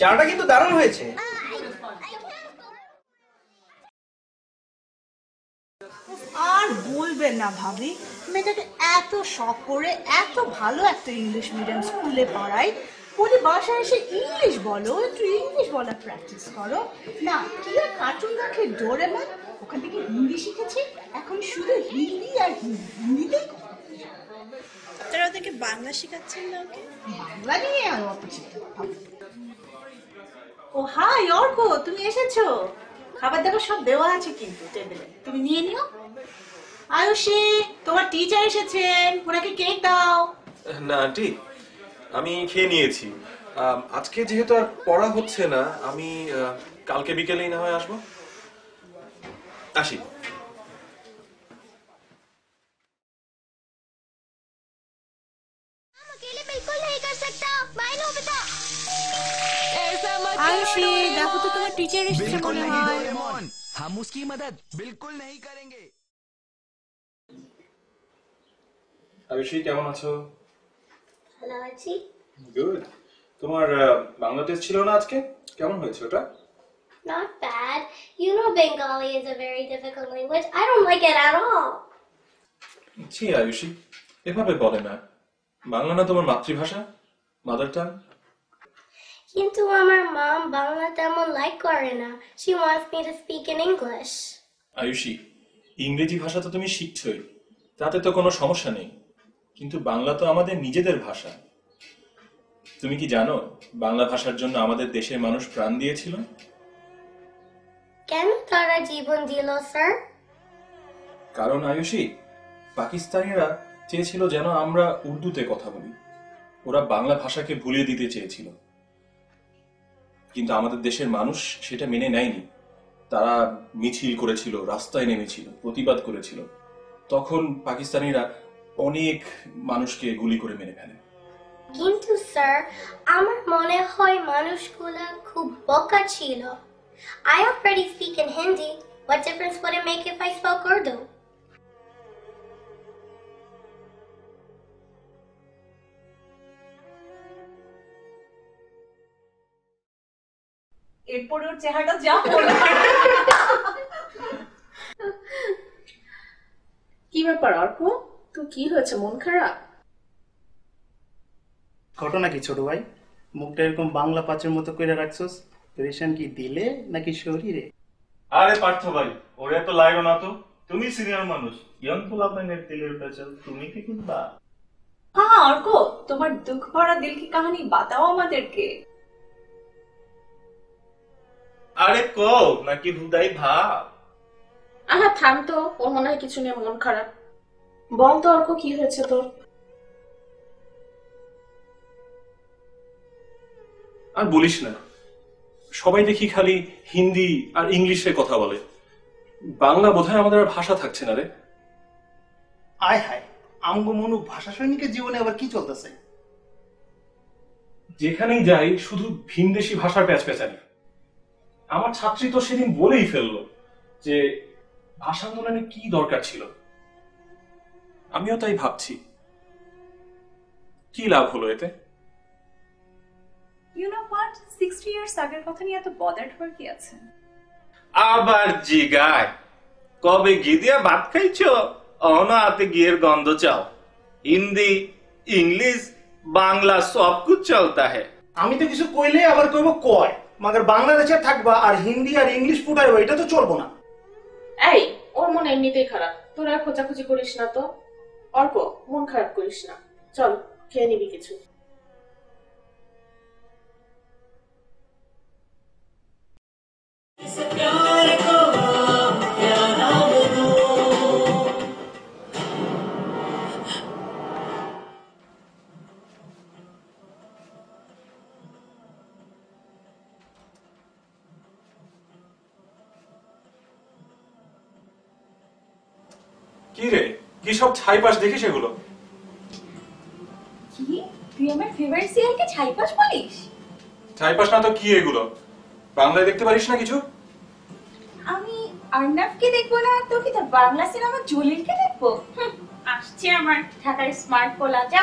চাটা কিন্তু দারুণ হয়েছে। আর বলবেন না ভাবি মেয়েটাকে এত শখ করে এত ভালো একটা ইংলিশ মিডিয়াম স্কুলে পড়াই বলি বাসায় এসে ইংলিশ বলো একটু ইংলিশ বলার প্র্যাকটিস করো। না কি আর কার্টুন দেখে ডোরেমন? ওখান থেকে হিন্দি শিখেছে এখন শুধু হিন্দি আর হিন্দি হিন্দিতেই তারা ওদেরকে বাংলা শেখাচ্ছেন না ওকে? বাংলা নিয়ে আর ভাবনা। ও, হাই, অর্ক, তুমি এসেছ? খাবার দাবার সব দেওয়া আছে কিন্তু টেবিলে তুমি নিয়ে নিও। আয়ুষী, তোমার টিচার এসেছেন, ওনাকে কেক দাও। না, আন্টি, আমি খেয়ে নিয়েছি। আজকে যেহেতু আর পড়া হচ্ছে না, আমি কালকে বিকেলেই না হয় আসব। আসি। আয়ুষী দেখো তো তোমার টিচার এসেছে बिल्कुल মনে नहीं হয় डोरेमोन हम उसकी मदद बिल्कुल नहीं करेंगे আয়ুষী কেমন আছো हेलो अच्छी গুড তোমার আহ, বাংলা টেস্ট ছিল না আজকে কেমন হয়েছে ওটা Not bad. You know Bengali is a very difficult language. I don't like it at all. ছি আয়ুষী এভাবে বলে না বাংলা না তোমার মাতৃভাষা মাদার টাং কিন্তু আমার মম বাংলা তেমন লাইক করে না। She wants me to speak in English. Ayushi ইংরেজি ভাষা তো তুমি শিখছই তাতে তো কোনো সমস্যা নেই। কিন্তু বাংলা তো আমাদের নিজেদের ভাষা। তুমি কি জানো বাংলা ভাষার জন্য আমাদের দেশের মানুষ প্রাণ দিয়েছিল? কেন তারা জীবন দিল স্যার কারণ আয়ুষী পাকিস্তানিরা চেয়েছিল যেন আমরা উর্দুতে কথা বলি। ওরা বাংলা ভাষাকে ভুলিয়ে দিতে চেয়েছিল। কিন্তু আমাদের দেশের মানুষ সেটা মেনে নেয়নি তারা মিছিল করেছিল, রাস্তায় নেমেছিল, প্রতিবাদ করেছিল তখন পাকিস্তানিরা অনেক মানুষকে গুলি করে মেরে ফেলে কিন্তু স্যার, আমার মনে হয় মানুষগুলো খুব বোকা ছিল I already speak in Hindi. What difference would it make if I spoke Urdu? এরপরে ওর চেহারাটা যা কি ব্যাপার অর্ক তো কি হয়েছে? মন খারাপ? ঘটনা কি ছোট ভাই? মুখটা এরকম বাংলা পাচের মতো করে রাখছস? পেরেশান কি দিলে নাকি শরীরে? আরে পার্থ ভাই ওর এত লাগো না তো। তুমি সিনিয়র মানুষ। ইয়ং পোলা পাইনের দিলের পেছন তুমি কি কিনবা? হ্যাঁ অর্ক তোমার দুঃখ ভরা দিল কি কাহিনী? বাতাও আমাদেরকে। আরে কও নাকি হুদাই ভাব? আহা থাম তো ওর মনে হয় কিছু নিয়ে মন খারাপ। বল তো অর্ক কি হয়েছে তোর? আর বলিস না সবাই দেখি খালি হিন্দি আর ইংলিশে কথা বলে। বাংলা বোধহয় আমাদের আর ভাষা থাকছে না রে। আয় হায় আমগো মনু ভাষা সৈনিকের জীবনে আবার কি চলতেছে? যেখানেই যাই শুধু ভিনদেশি ভাষার প্যাচ প্যাচানি আমার ছাত্রী তো সেদিন বলেই ফেলল যে ভাষা আন্দোলনে কি দরকার ছিল। আমিও তাই ভাবছি। কি লাভ হলো এতে? You know what sixty years আগের কথা নিয়ে এত বদার্ড হওয়ার কি আছে? আবার জিগায়। কবে ঘি দিয়া ভাত খাইছো? অহনো হাতে ঘিয়ের গন্ধ চাও। হিন্দি ইংলিশ বাংলা সব কুছ চলতা হ্যায় আমি তো কিছু কইলে আবার কইব কয়। মাগার বাংলাদেশে থাকবা আর হিন্দি আর ইংলিশ ফুটাইবা, এটা তো চলবো না। এই, ওর মন এমনিতেই খারাপ। তোরা খোঁজাখুঁজি করিস না তো। অর্ক, মন খারাপ করিস না। চল, খেয়ে নিবি কিছু। কি দেখিস দেখি সেগুলো কি? তুই আমার ফেভারিট সিরিয়ালকে ছাইপাশ বলিস? ছাইপাশ না তো কি এগুলো? বাংলায় দেখতে পারিস না কিছু? আমি অর্ণবকে দেখব না তো কি তো বাংলা সিনেমা জলিলকে দেখব? আসছে আমার ঢাকার স্মার্ট পোলা যা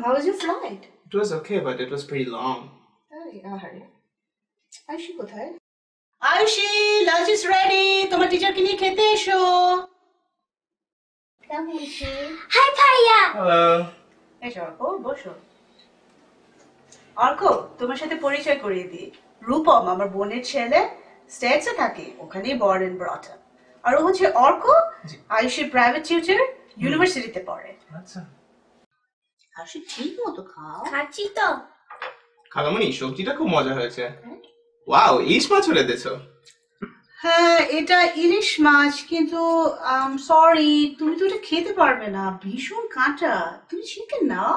So how was your flight? It was okay, but it was pretty long. Ayushi কোথায়? আয়ুষি লাঞ্চ ইজ রেডি তোমার টিচারকে নিয়ে খেতে এসো। Hi, Paya. Hello. এসো অর্ক বসো। অর্ক তোমার সাথে পরিচয় করিয়ে দিই। রূপম আমার বোনের ছেলে স্টেটসে থাকে ওখানেই বর্ন এন্ড ব্রট আর ও হচ্ছে অর্ক আয়ুষের প্রাইভেট টিউটার ইউনিভার্সিটিতে পড়ে। আচ্ছা। আয়ুষি ঠিক মতো খাও। খাচ্ছি তো। খালামণি সবজিটা খুব মজা হয়েছে। ওয়াও ইলিশ মাছ হলে দিয়েছ। হ্যাঁ এটা ইলিশ মাছ কিন্তু সরি তুমি তো এটা খেতে পারবে না ভীষণ কাঁটা তুমি চিকেন নাও।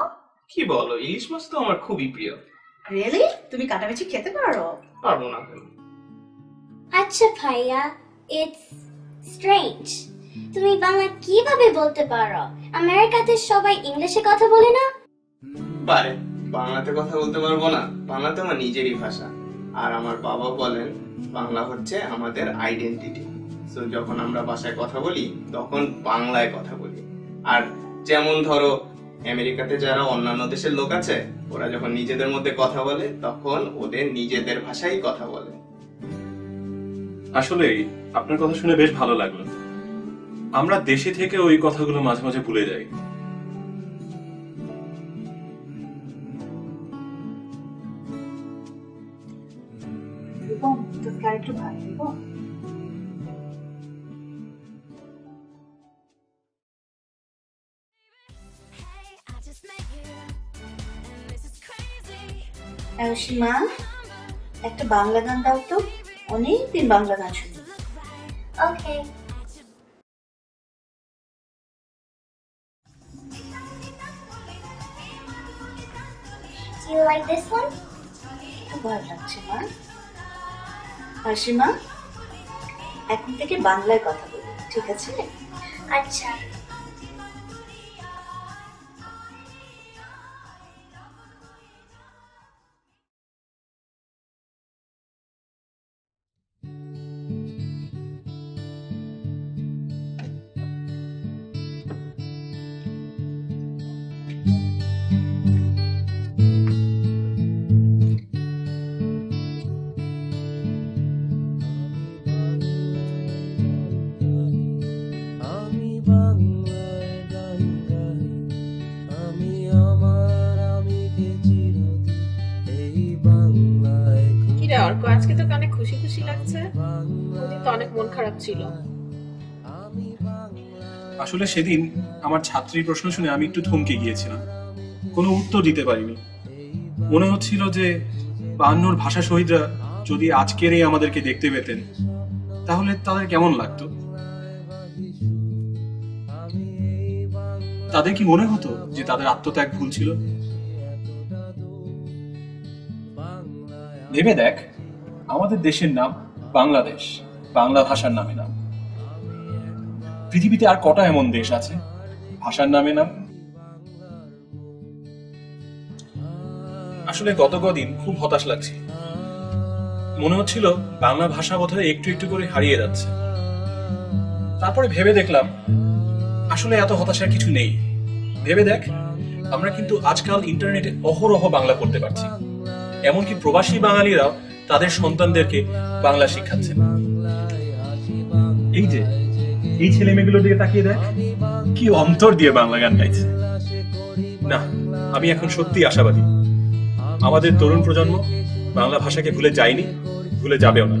কি বলো ইলিশ মাছ তো আমার খুবই প্রিয়। রিয়েলি তুমি কাটা বেশি খেতে পারো? পারব না কেন? আচ্ছা ভাইয়া ইটস স্ট্রেঞ্জ তুমি বাংলা কীভাবে বলতে পারো? আমেরিকাতে সবাই ইংলিশে কথা বলে না? পারে বাংলাতে কথা বলতে পারব না। বাংলা তো আমার নিজেরই ভাষা। আর আমার বাবা বলেন বাংলা হচ্ছে আমাদের আইডেন্টিটি তো যখন আমরা ভাষায় কথা বলি তখন বাংলায় কথা বলি। আর যেমন ধরো আমেরিকাতে যারা অন্যান্য দেশের লোক আছে ওরা যখন নিজেদের মধ্যে কথা বলে তখন ওদের নিজেদের ভাষায় কথা বলে। আসলে আপনার কথা শুনে বেশ ভালো লাগল। আমরা দেশে থেকে ওই কথাগুলো মাঝে মাঝে ভুলে যাই। মা একটা বাংলা গান দাও তো। অনেকদিন বাংলা গান শুনি। Okay. You like this one? ভালো লাগছে মা। মাসিমা এখন থেকে বাংলায় কথা বলি ঠিক আছে? আচ্ছা। মন খারাপ ছিল। আসলে সেদিন আমার ছাত্রীর প্রশ্ন শুনে আমি একটু থমকে গিয়েছিলাম। কোনো উত্তর দিতে পারিনি। মনে হচ্ছিল যে বায়ান্নর ভাষা শহীদরা যদি আজকের এই আমাদেরকে দেখতে পেতেন, তাহলে তাদের কেমন লাগতো? তাদের কি মনে হতো যে তাদের আত্মত্যাগ ভুল ছিল? ভেবে দেখ, আমাদের দেশের নাম বাংলাদেশ। বাংলা ভাষার নামে নাম। পৃথিবীতে আর কটা এমন দেশ আছে? ভাষার নামে নাম? আসলে গত কদিন খুব হতাশ লাগছে। মনে হচ্ছিল বাংলা ভাষা বোধহয় একটু একটু করে হারিয়ে যাচ্ছে। তারপরে ভেবে দেখলাম, আসলে এত হতাশার কিছু নেই। ভেবে দেখ, আমরা কিন্তু আজকাল ইন্টারনেটে অহরহ বাংলা পড়তে পারছি। এমনকি প্রবাসী বাঙালিরাও তাদের সন্তানদেরকে বাংলা শিখাচ্ছেন। এই যে, এই ছেলে মেয়েগুলোর দিকে তাকিয়ে দেখ, কি অন্তর দিয়ে বাংলা গান গাইছে। না, আমি এখন সত্যি আশাবাদী। আমাদের তরুণ প্রজন্ম বাংলা ভাষাকে ভুলে যায়নি, ভুলে যাবেও না।